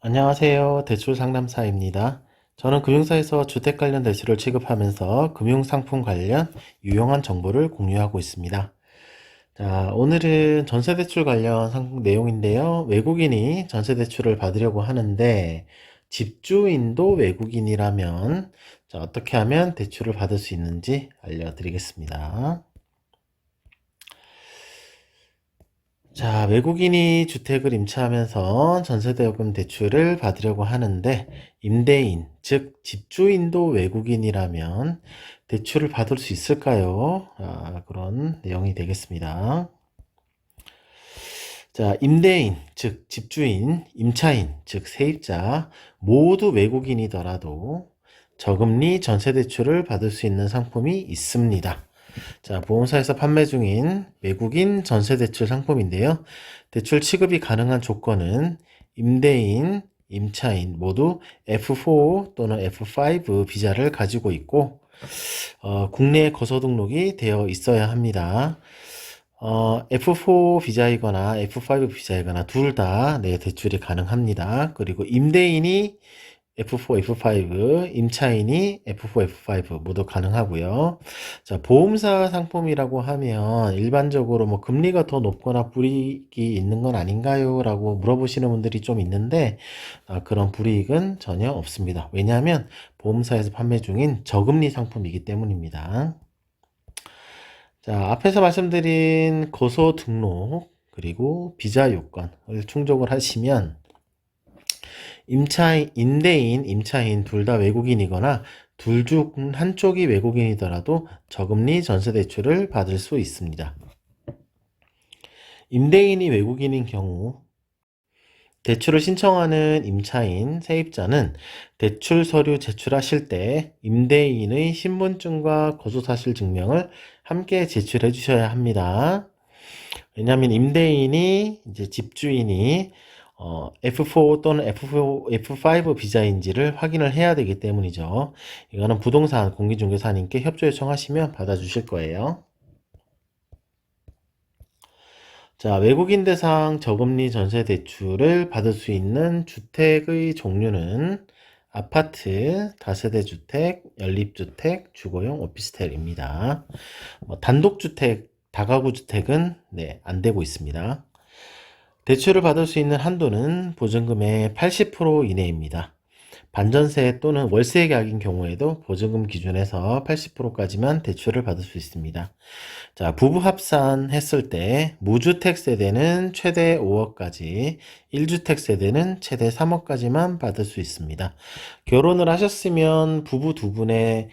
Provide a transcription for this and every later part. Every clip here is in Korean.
안녕하세요. 대출 상담사입니다. 저는 금융사에서 주택 관련 대출을 취급하면서 금융상품 관련 유용한 정보를 공유하고 있습니다. 자, 오늘은 전세대출 관련 상- 내용인데요. 외국인이 전세대출을 받으려고 하는데 집주인도 외국인이라면 자, 어떻게 하면 대출을 받을 수 있는지 알려드리겠습니다. 자, 외국인이 주택을 임차하면서 전세대금 대출을 받으려고 하는데 임대인, 즉 집주인도 외국인이라면 대출을 받을 수 있을까요? 아, 그런 내용이 되겠습니다. 자, 임대인, 즉 집주인, 임차인, 즉 세입자 모두 외국인이더라도 저금리 전세대출을 받을 수 있는 상품이 있습니다. 자, 보험사에서 판매 중인 외국인 전세대출 상품인데요. 대출 취급이 가능한 조건은 임대인, 임차인 모두 F4 또는 F5 비자를 가지고 있고, 어, 국내 거소 등록이 되어 있어야 합니다. 어, F4 비자이거나 F5 비자이거나 둘다 네, 대출이 가능합니다. 그리고 임대인이 F4, F5, 임차인이 F4, F5 모두 가능하고요. 자, 보험사 상품이라고 하면 일반적으로 뭐 금리가 더 높거나 불이익이 있는 건 아닌가요? 라고 물어보시는 분들이 좀 있는데 아, 그런 불이익은 전혀 없습니다. 왜냐하면 보험사에서 판매 중인 저금리 상품이기 때문입니다. 자, 앞에서 말씀드린 고소 등록 그리고 비자 요건을 충족을 하시면 임차인, 임대인, 임차인 둘 다 외국인이거나 둘 중 한쪽이 외국인이더라도 저금리 전세 대출을 받을 수 있습니다. 임대인이 외국인인 경우 대출을 신청하는 임차인, 세입자는 대출 서류 제출하실 때 임대인의 신분증과 거주사실 증명을 함께 제출해 주셔야 합니다. 왜냐하면 임대인이 이제 집주인이 어, F4 또는 F4, F5 비자인지를 확인을 해야 되기 때문이죠. 이거는 부동산 공기중개사님께 협조 요청하시면 받아주실 거예요. 자, 외국인 대상 저금리 전세 대출을 받을 수 있는 주택의 종류는 아파트, 다세대 주택, 연립주택, 주거용 오피스텔입니다. 뭐 단독주택, 다가구 주택은 네, 안 되고 있습니다. 대출을 받을 수 있는 한도는 보증금의 80% 이내입니다. 반전세 또는 월세 계약인 경우에도 보증금 기준에서 80%까지만 대출을 받을 수 있습니다. 자, 부부 합산했을 때 무주택 세대는 최대 5억까지, 1주택 세대는 최대 3억까지만 받을 수 있습니다. 결혼을 하셨으면 부부 두 분의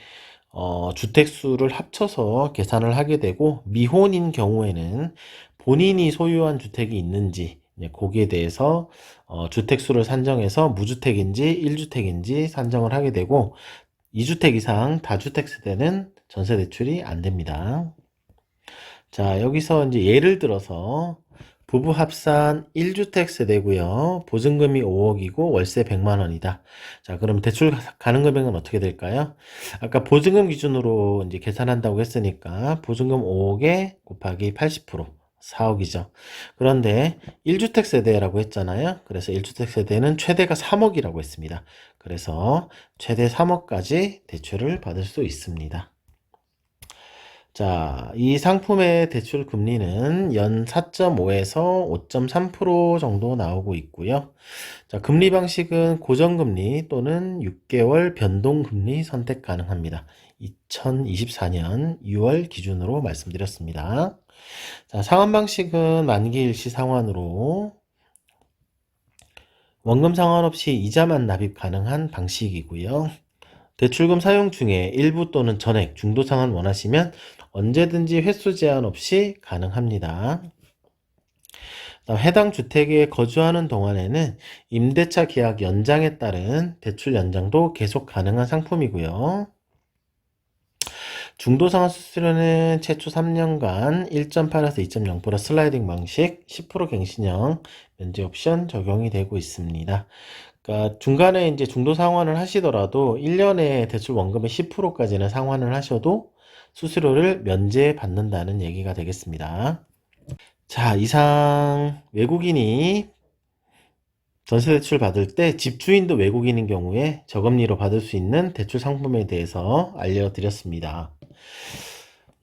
어, 주택 수를 합쳐서 계산을 하게 되고 미혼인 경우에는 본인이 소유한 주택이 있는지 네, 거기에 대해서 어, 주택 수를 산정해서 무주택인지 1주택인지 산정을 하게 되고 2주택 이상 다주택 세대는 전세 대출이 안 됩니다. 자, 여기서 이제 예를 들어서 부부 합산 1주택 세대고요. 보증금이 5억이고 월세 100만 원이다. 자, 그럼 대출 가능 금액은 어떻게 될까요? 아까 보증금 기준으로 이제 계산한다고 했으니까 보증금 5억에 곱하기 80% 4억이죠. 그런데 1주택 세대라고 했잖아요. 그래서 1주택 세대는 최대가 3억이라고 했습니다. 그래서 최대 3억까지 대출을 받을 수 있습니다. 자, 이 상품의 대출 금리는 연 4.5에서 5.3% 정도 나오고 있고요. 자, 금리 방식은 고정금리 또는 6개월 변동금리 선택 가능합니다. 2024년 6월 기준으로 말씀드렸습니다. 자, 상환 방식은 만기 일시 상환으로 원금 상환 없이 이자만 납입 가능한 방식이고요. 대출금 사용 중에 일부 또는 전액 중도 상환 원하시면 언제든지 횟수 제한 없이 가능합니다. 해당 주택에 거주하는 동안에는 임대차 계약 연장에 따른 대출 연장도 계속 가능한 상품이고요. 중도 상환 수수료는 최초 3년간 1.8에서 2.0% 슬라이딩 방식 10% 갱신형 면제 옵션 적용이 되고 있습니다. 그러니까 중간에 이제 중도 상환을 하시더라도 1년에 대출 원금의 10%까지는 상환을 하셔도 수수료를 면제받는다는 얘기가 되겠습니다. 자, 이상 외국인이 전세 대출 받을 때 집주인도 외국인인 경우에 저금리로 받을 수 있는 대출 상품에 대해서 알려드렸습니다.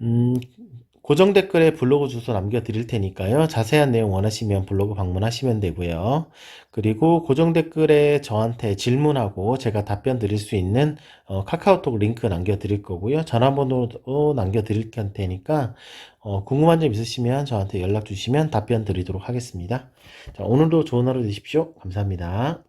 음, 고정 댓글에 블로그 주소 남겨드릴 테니까요. 자세한 내용 원하시면 블로그 방문하시면 되고요. 그리고 고정 댓글에 저한테 질문하고 제가 답변 드릴 수 있는 어, 카카오톡 링크 남겨드릴 거고요. 전화번호도 남겨드릴 테니까 어, 궁금한 점 있으시면 저한테 연락 주시면 답변 드리도록 하겠습니다. 자, 오늘도 좋은 하루 되십시오. 감사합니다.